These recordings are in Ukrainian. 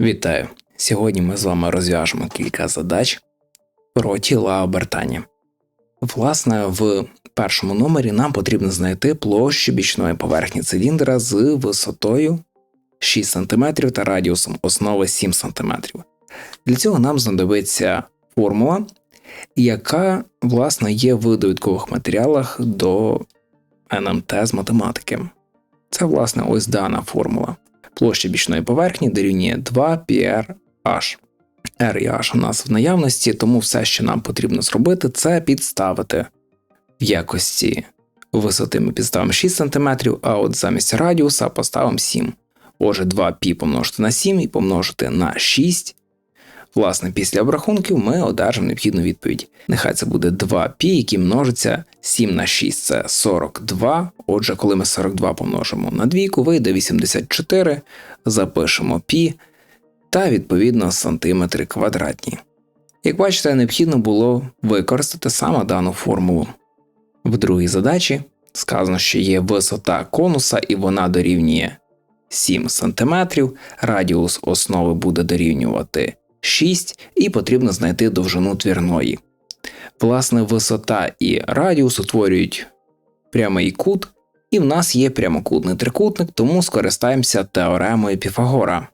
Вітаю! Сьогодні ми з вами розв'яжемо кілька задач про тіла обертання. Власне, в першому номері нам потрібно знайти площу бічної поверхні циліндра з висотою 6 см та радіусом основи 7 см. Для цього нам знадобиться формула, яка, власне, є в довідкових матеріалах до НМТ з математики. Це, власне, ось дана формула. Площа бічної поверхні дорівнює 2 PRH. R і H у нас в наявності, тому все, що нам потрібно зробити, це підставити в якості висоти ми підставимо 6 см, а от замість радіуса поставимо 7. Отже, 2π помножити на 7 і помножити на 6. Власне, після обрахунків ми одержимо необхідну відповідь. Нехай це буде 2π, які множиться 7 на 6 це 42. Отже, коли ми 42 помножимо на двійку, вийде 84, запишемо π та відповідно сантиметри квадратні. Як бачите, необхідно було використати саме дану формулу. В другій задачі сказано, що є висота конуса і вона дорівнює 7 см, радіус основи буде дорівнювати 6 і потрібно знайти довжину твірної. Власне, висота і радіус утворюють прямий кут, і в нас є прямокутний трикутник, тому скористаємося теоремою Піфагора.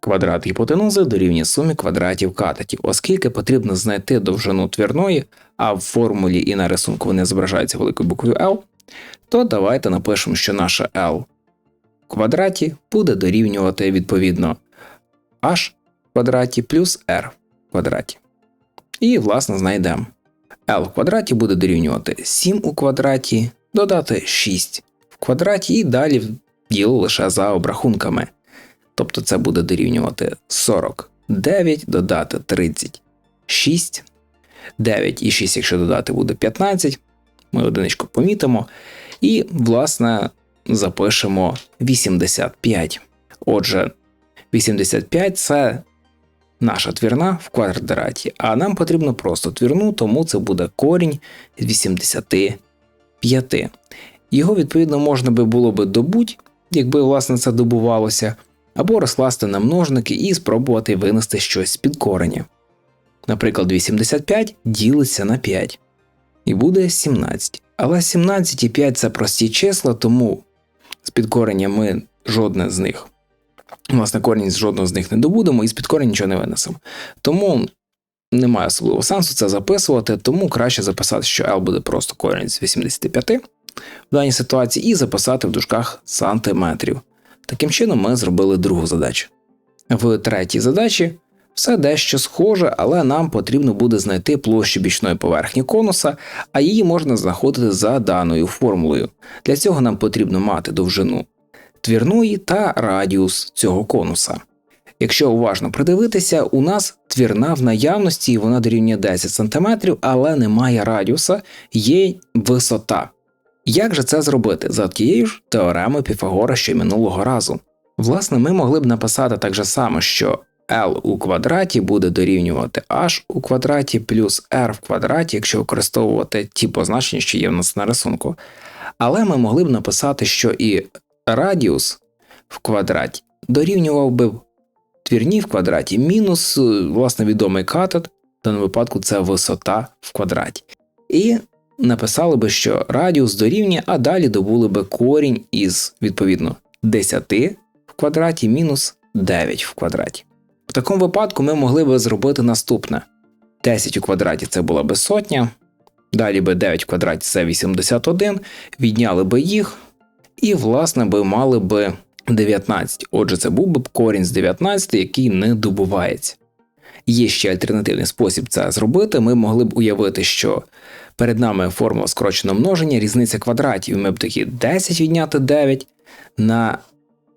Квадрат гіпотенузи дорівнює сумі квадратів катетів, оскільки потрібно знайти довжину твірної, а в формулі і на рисунку вони зображаються великою буквою L, то давайте напишемо, що наша L в квадраті буде дорівнювати відповідно h в квадраті плюс r в квадраті. І, власне, знайдемо. L в квадраті буде дорівнювати 7 у квадраті, додати 6 в квадраті і далі діло лише за обрахунками. Тобто це буде дорівнювати 49, додати 36, 9 і 6, якщо додати, буде 15. Ми одиничку помітимо. І, власне, запишемо 85. Отже, 85 це наша твірна в квадраті, а нам потрібно просто твірну, тому це буде корінь з 85. Його, відповідно, можна би було би добуть, якби власне це добувалося або розкласти на множники і спробувати винести щось з під кореня. Наприклад, 85 ділиться на 5 і буде 17. Але 17 і 5 це прості числа, тому з підкорення ми жодне з них, власне, корінь з жодного з них не добудемо і з підкорення нічого не винесемо. Тому немає особливого сенсу це записувати, тому краще записати, що L буде просто корінь з 85 в даній ситуації, і записати в дужках сантиметрів. Таким чином, ми зробили другу задачу. В третій задачі все дещо схоже, але нам потрібно буде знайти площу бічної поверхні конуса, а її можна знаходити за даною формулою. Для цього нам потрібно мати довжину твірної та радіус цього конуса. Якщо уважно придивитися, у нас твірна в наявності і вона дорівнює 10 см, але немає радіуса, є висота. Як же це зробити за тією ж теоремою Піфагора й минулого разу? Власне, ми могли б написати так же само, що L у квадраті буде дорівнювати h у квадраті плюс r в квадраті, якщо використовувати ті позначення, що є в нас на рисунку. Але ми могли б написати, що і радіус в квадраті дорівнював би твірні в квадраті мінус власне відомий катет, в даному випадку це висота в квадраті. І написали би, що радіус дорівнює, а далі добули би корінь із відповідно 10 в квадраті мінус 9 в квадраті. В такому випадку ми могли би зробити наступне: 10 у квадраті це була би сотня, далі би 9 в квадраті це 81, відняли би їх, і, власне, би мали би 19. Отже, це був би корінь з 19, який не добувається. Є ще альтернативний спосіб це зробити. Ми могли б уявити, що перед нами формула скороченого множення, різниця квадратів. Ми б такі 10 відняти 9 на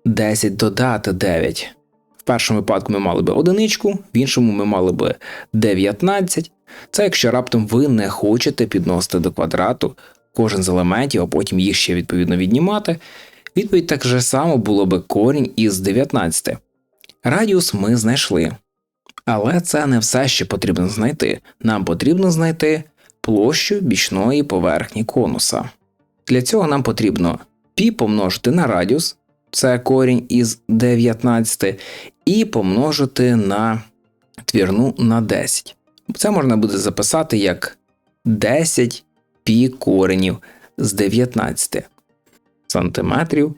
10 додати 9. В першому випадку ми мали би одиничку, в іншому ми мали би 19. Це якщо раптом ви не хочете підносити до квадрату кожен з елементів, а потім їх ще відповідно віднімати. Відповідь так же само було би корінь із 19. Радіус ми знайшли. Але це не все, що потрібно знайти. Нам потрібно знайти площу бічної поверхні конуса. Для цього нам потрібно π помножити на радіус, це корінь із 19, і помножити на твірну на 10. Це можна буде записати як 10 пі коренів з 19 сантиметрів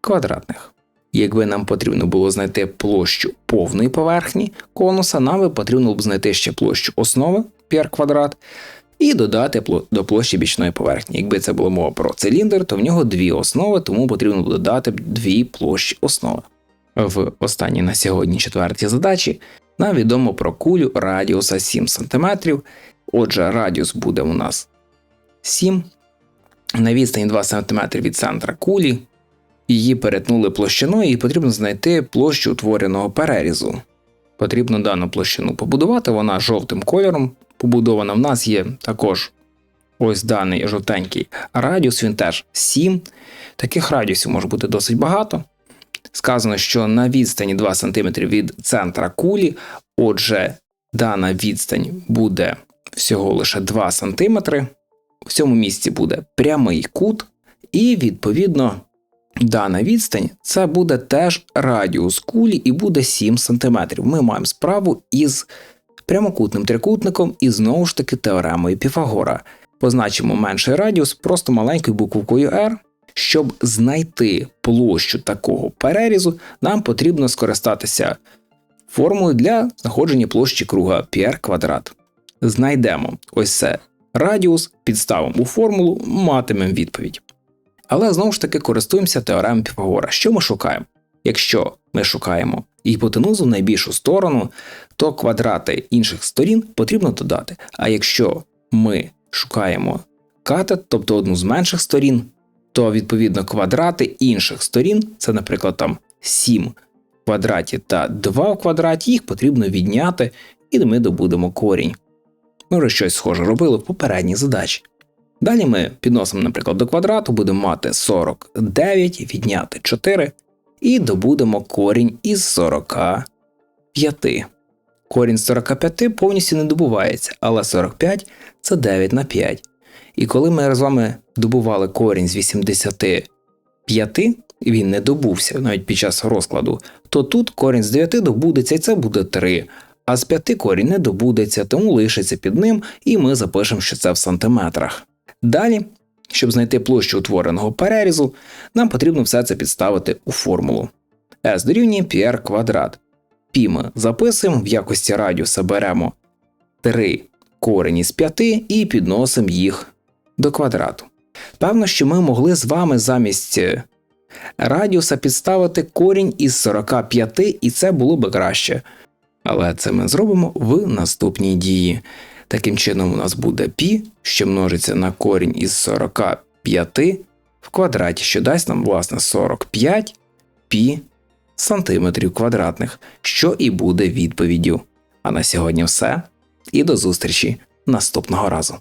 квадратних. Якби нам потрібно було знайти площу повної поверхні конуса, нам би потрібно б знайти ще площу основи пір квадрат і додати до площі бічної поверхні. Якби це була мова про циліндр, то в нього дві основи, тому потрібно буде додати дві площі основи. В останній на сьогодні четвертій задачі нам відомо про кулю радіуса 7 см. Отже, радіус буде у нас 7 на відстані 2 см від центра кулі. Її перетнули площиною і потрібно знайти площу утвореного перерізу. Потрібно дану площину побудувати, вона жовтим кольором побудована. В нас є також ось даний жовтенький радіус, він теж 7. Таких радіусів може бути досить багато. Сказано, що на відстані 2 см від центра кулі, отже, дана відстань буде всього лише 2 см. В цьому місці буде прямий кут, і, відповідно, дана відстань це буде теж радіус кулі і буде 7 см. Ми маємо справу із прямокутним трикутником і знову ж таки теоремою Піфагора. Позначимо менший радіус просто маленькою буквою R. Щоб знайти площу такого перерізу, нам потрібно скористатися формулою для знаходження площі круга πr квадрат. Знайдемо ось це радіус, підставимо у формулу, матимемо відповідь. Але знову ж таки користуємося теоремою Піфагора. Що ми шукаємо? Якщо ми шукаємо гіпотенузу в найбільшу сторону, то квадрати інших сторін потрібно додати. А якщо ми шукаємо катет, тобто одну з менших сторін, то відповідно квадрати інших сторін, це, наприклад, там 7 в квадраті та 2 в квадраті, їх потрібно відняти, і ми добудемо корінь. Ми вже щось схоже робили в попередній задачі. Далі ми підносимо, наприклад, до квадрату, будемо мати 49, відняти 4 і добудемо корінь із 45. Корінь з 45 повністю не добувається, але 45 це 9 на 5. І коли ми з вами добували корінь з 85, і він не добувся навіть під час розкладу, то тут корінь з 9 добудеться і це буде 3. А з 5 корінь не добудеться, тому лишиться під ним, і ми запишемо, що це в сантиметрах. Далі щоб знайти площу утвореного перерізу, нам потрібно все це підставити у формулу. S дорівнює πr квадрат. Пі ми записуємо, в якості радіуса беремо 3 корені з 5 і підносимо їх до квадрату. Певно, що ми могли з вами замість радіуса підставити корінь із 45, і це було би краще. Але це ми зробимо в наступній дії. Таким чином, у нас буде π, що множиться на корінь із 45 в квадраті, що дасть нам, власне, 45 π сантиметрів квадратних, що і буде відповіддю. А на сьогодні все. І до зустрічі наступного разу.